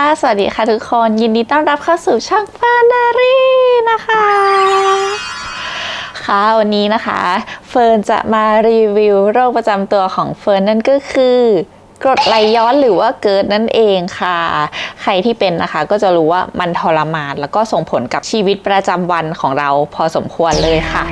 ค่ะ สวัสดีค่ะทุกคน ยินดีต้อนรับเข้าสู่ช่องฟานารีนะคะ ค่ะวันนี้นะคะ เฟิร์นจะมารีวิวโรคประจำตัวของเฟิร์นนั่นก็คือกรดไหลย้อนหรือว่าเกิดนั่นเองค่ะ ใครที่เป็นนะคะก็จะรู้ว่ามันทรมาน แล้วก็ส่งผลกับชีวิตประจำวันของเราพอสมควรเลยค่ะ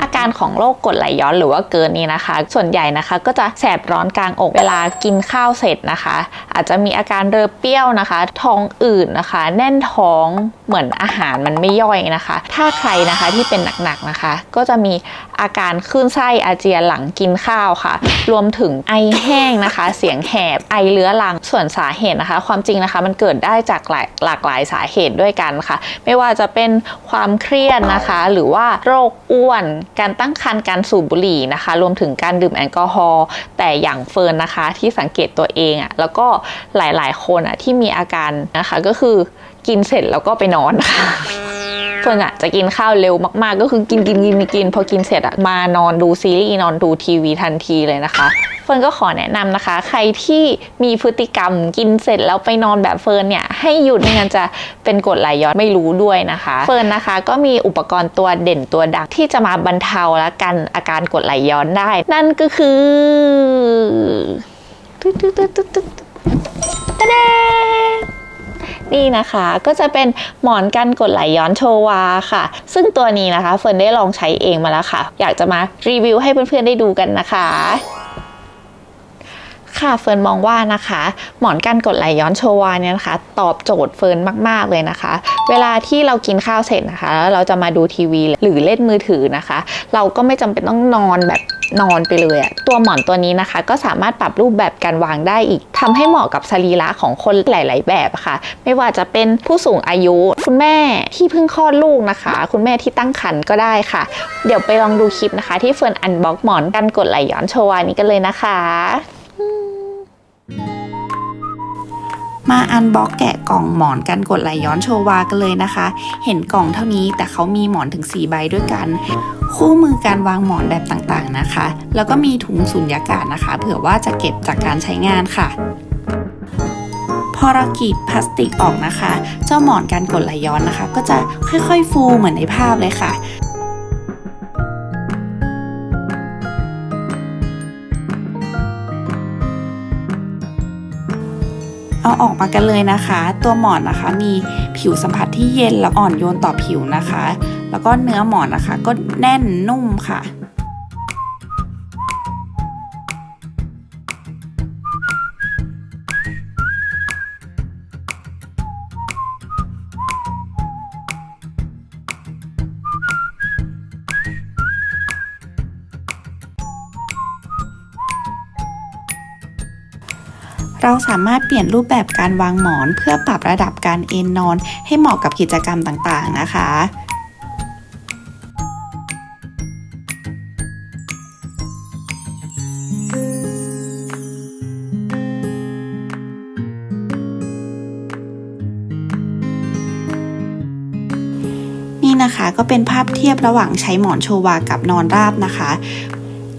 อา การของโรคกรดไหลย้อนหรือว่าเกินนี้นะคะ ส่วนใหญ่นะคะก็จะแสบร้อนกลางอกเวลากินข้าวเสร็จนะคะ อาจจะมีอาการเรือเปรี้ยวนะคะ ท้องอืดนะคะ แน่นท้องเหมือนอาหารมันไม่ย่อยนะคะ ถ้าใครนะคะที่เป็นหนักๆนะคะ ก็จะมีอาการคลื่นไส้อาเจียนหลังกินข้าวค่ะ รวมถึงไอแห้งนะคะ เสียงแหบไอเลื้อรังส่วนสาเหตุนะคะ ความจริงนะคะมันเกิดได้จากหลายหลากหลายสาเหตุด้วยกันค่ะ ไม่ว่าจะเป็นความเครียดนะคะ หรือว่าโรคอ้วน การตั้งครรภ์การสูบบุหรี่นะคะ รวมถึงการดื่มแอลกอฮอล์แต่อย่างเฟิร์นนะคะที่สังเกตตัวเองอะ่ะแล้วก็หลายๆ คนอะ่ะที่มีอาการนะคะก็คือกินเสร็จแล้วก็ไปนอนค่ะเฟิร์นอะจะกินข้าวเร็วมากๆ ก็คือกินกินกินกินพอกินเสร็จอะมานอนดูซีรีส์นอนดูทีวีทันทีเลยนะคะ เฟิร์นก็ขอแนะนำนะคะ ใครที่มีพฤติกรรมกินเสร็จแล้วไปนอนแบบเฟิร์นเนี่ยให้หยุดไม่งั้นจะเป็นกรดไหลย้อนไม่รู้ด้วยนะคะ เฟิร์นนะคะก็มีอุปกรณ์ตัวเด่นตัวดังที่จะมาบรรเทาและกันอาการกรดไหลย้อนได้ นั่นก็คือตึ๊ดตึ๊ดตึ๊ดตึ๊ดตึ๊ดตะเดนี่นะคะก็จะเป็นหมอนกันกดไหลย้อนโชวาค่ะ ซึ่งตัวนี้นะคะเฟิร์นได้ลองใช้เองมาแล้วค่ะ อยากจะมารีวิวให้เพื่อนๆได้ดูกันนะคะ ค่ะเฟิร์นมองว่านะคะ หมอนกันกดไหลย้อนโชวาเนี่ยนะคะ ตอบโจทย์เฟิร์นมาก ๆ เลยนะคะ เวลาที่เรากินข้าวเสร็จนะคะแล้วเราจะมาดูทีวีหรือเล่นมือถือนะคะ เราก็ไม่จำเป็นต้องนอนแบบนอนไปเลยอะตัวหมอนตัวนี้นะคะ ก็สามารถปรับรูปแบบการวางได้อีกทำให้เหมาะกับสรีระของคนหลาย ๆ แบบะค่ะ ไม่ว่าจะเป็นผู้สูงอายุ คุณแม่ที่เพิ่งคลอดลูกนะคะ คุณแม่ที่ตั้งครรภ์ก็ได้ค่ะ เดี๋ยวไปลองดูคลิปนะคะ ที่เฟิร์นอันบ็อกหมอนกันกดไหลย้อนโชวานี้กันเลยนะคะ มาอันบ็อกแกะกล่องหมอนกันกดไหลย้อนโชวากันเลยนะคะ เห็นกล่องเท่านี้แต่เขามีหมอนถึง 4 ใบด้วยกัน คู่มือการวางหมอนแบบต่างๆนะคะ แล้วก็มีถุงสุญญากาศนะคะ เผื่อว่าจะเก็บจากการใช้งานค่ะพอเรากรีดพลาสติกออกนะคะ เจ้าหมอนกันกดไหลย้อนนะคะ ก็จะค่อยๆฟูเหมือนในภาพเลยค่ะ เอาออกมากันเลยนะคะ ตัวหมอนนะคะมีผิวสัมผัสที่เย็นและอ่อนโยนต่อผิวนะคะ แล้วก็เนื้อหมอนนะคะ ก็แน่นนุ่มค่ะ เราสามารถเปลี่ยนรูปแบบการวางหมอน เพื่อปรับระดับการเอนนอน ให้เหมาะกับกิจกรรมต่างๆนะคะนี่นะคะก็เป็นภาพเทียบระหว่างใช้หมอนโชวากับนอนราบนะคะ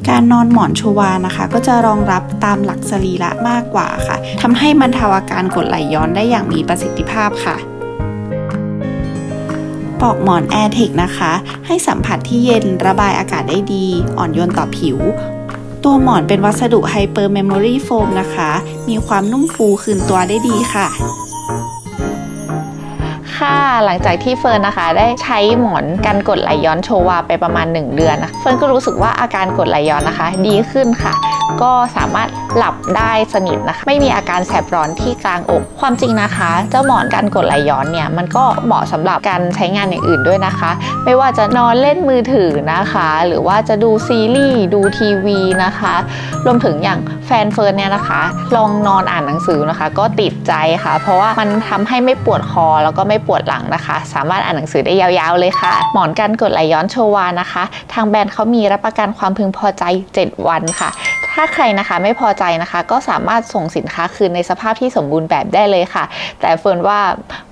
การนอนหมอนชวานะคะ ก็จะรองรับตามหลักสรีระมากกว่าค่ะทำให้บรรเทาอาการกดไหลย้อนได้อย่างมีประสิทธิภาพค่ะปลอกหมอน Air t e c นะคะ ให้สัมผัสที่เย็นระบายอากาศได้ดี อ่อนโยนต่อผิว ตัวหมอนเป็นวัสดุไฮเปอร์เมมโมรีโฟมนะคะ มีความนุ่มฟูคืนตัวได้ดีค่ะ ค่ะ หลังจากที่เฟิร์นนะคะ ได้ใช้หมอนกันกดไหลย้อนโชวาไปประมาณ 1 เดือนนะเฟิร์นก็รู้สึกว่าอาการกดไหลย้อนนะคะ ดีขึ้นค่ะ ก็สามารถหลับได้สนิทนะคะ ไม่มีอาการแสบร้อนที่กลางอก ความจริงนะคะ เจ้าหมอนกันกดไหลย้อนเนี่ยมันก็เหมาะสำหรับการใช้งานอย่างอื่นด้วยนะคะ ไม่ว่าจะนอนเล่นมือถือนะคะ หรือว่าจะดูซีรีส์ดูทีวีนะคะ รวมถึงอย่างแฟนเฟิร์นเนี่ยนะคะ ลองนอนอ่านหนังสือนะคะ ก็ติดใจค่ะ เพราะว่ามันทำให้ไม่ปวดคอแล้วก็ไม่ปวดหลังนะคะ สามารถอ่านหนังสือได้ยาวๆเลยค่ะ หมอนกันกดไหลย้อนโชวานะคะ ทางแบรนด์เขามีรับประกันความพึงพอใจ 7 วันค่ะ ถ้าใครนะคะไม่พอใจนะคะ ก็สามารถส่งสินค้าคืนในสภาพที่สมบูรณ์แบบได้เลยค่ะ แต่เฟิร์นว่า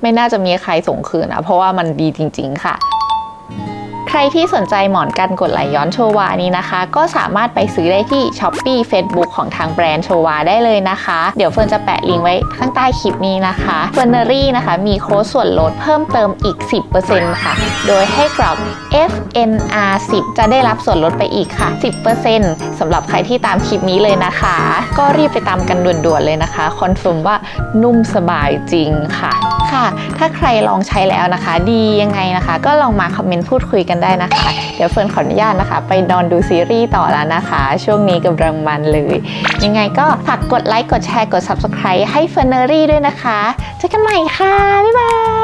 ไม่น่าจะมีใครส่งคืนนะเพราะว่ามันดีจริง ๆ ค่ะ ใครที่สนใจหมอนกันกดไหลย้อนโชวานี้นะคะ ก็สามารถไปซื้อได้ที่ s h อ p e e Facebook ของทางแบรนด์โชวาได้เลยนะคะ เดี๋ยวเฟิร์นจะแปะลิงก์ไว้ข้างใต้คลิปนี้นะคะเฟอร์เนอรี่นะคะมีโค้ดส่วนลดเพิ่มเติมอีก 10%ค่ะ โดยให้กรอก FNR 10 จะได้รับส่วนลดไปอีกค่ะ 10%สำหรับใครที่ตามคลิปนี้เลยนะคะ ก็รีบไปตามกันด่วนๆเลยนะคะคอนเฟิร์มว่านุ่มสบายจริงค่ะ ค่ะ ถ้าใครลองใช้แล้วนะคะ ดียังไงนะคะ ก็ลองมาคอมเมนต์พูดคุยกันได้นะคะ เดี๋ยวเฟิร์นขออนุญาตนะคะ ไปนอนดูซีรีส์ต่อแล้วนะคะ ช่วงนี้กำลังมันเลย ยังไงก็ฝากกดไลค์กดแชร์กด Subscribe ให้เฟิร์นเนอรี่ด้วยนะคะเจอกันใหม่ค่ะ บ๊ายบาย